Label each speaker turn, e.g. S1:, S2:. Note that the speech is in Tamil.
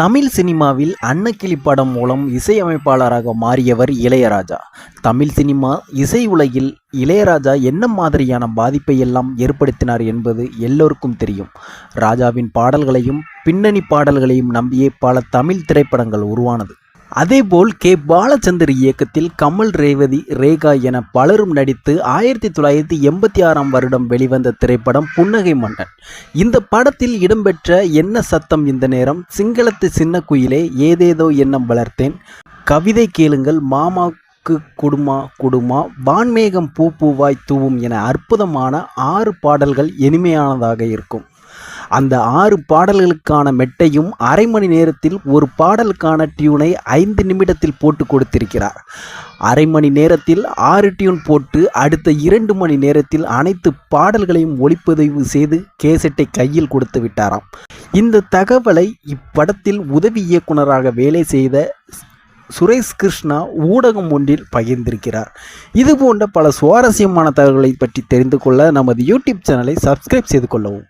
S1: தமிழ் சினிமாவில் அன்னக்கிளி படம் மூலம் இசையமைப்பாளராக மாறியவர் இளையராஜா. தமிழ் சினிமா இசை உலகில் இளையராஜா என்ன மாதிரியான பாதிப்பை எல்லாம் ஏற்படுத்தினார் என்பது எல்லோருக்கும் தெரியும். ராஜாவின் பாடல்களையும் பின்னணி பாடல்களையும் நம்பியே பல தமிழ் திரைப்படங்கள் உருவானது. அதேபோல் கே. பாலச்சந்தர் இயக்கத்தில் கமல் ரேவதி ரேகா என பலரும் நடித்து ஆயிரத்தி தொள்ளாயிரத்தி எண்பத்தி ஆறாம் வருடம் வெளிவந்த திரைப்படம் புன்னகை மன்னன். இந்த படத்தில் இடம்பெற்ற என்ன சத்தம் இந்த நேரம்? சிங்களத்து சின்ன குயிலே ஏதேதோ எண்ணம் வளர்த்தேன். கவிதை கேளுங்கள் மாமாக்கு குடுமா குடுமா வான்மேகம் பூ பூவாய் தூவும் என அற்புதமான ஆறு பாடல்கள் இனிமையானதாக இருக்கும். அந்த ஆறு பாடல்களுக்கான மெட்டையும் அரை மணி நேரத்தில் ஒரு பாடலுக்கான டியூனை ஐந்து நிமிடத்தில் போட்டு கொடுத்திருக்கிறார். அரை மணி நேரத்தில் ஆறு டியூன் போட்டு அடுத்த இரண்டு மணி நேரத்தில் அனைத்து பாடல்களையும் ஒளிப்பதிவு செய்து கேசட்டை கையில் கொடுத்து விட்டாராம். இந்த தகவலை இப்படத்தில் உதவி இயக்குனராக வேலை செய்த சுரேஷ் கிருஷ்ணா ஊடகம் ஒன்றில் பகிர்ந்திருக்கிறார். இது போன்ற பல சுவாரஸ்யமான தகவல்களை பற்றி தெரிந்து கொள்ள நமது யூடியூப் சேனலை சப்ஸ்கிரைப் செய்து கொள்ளவும்.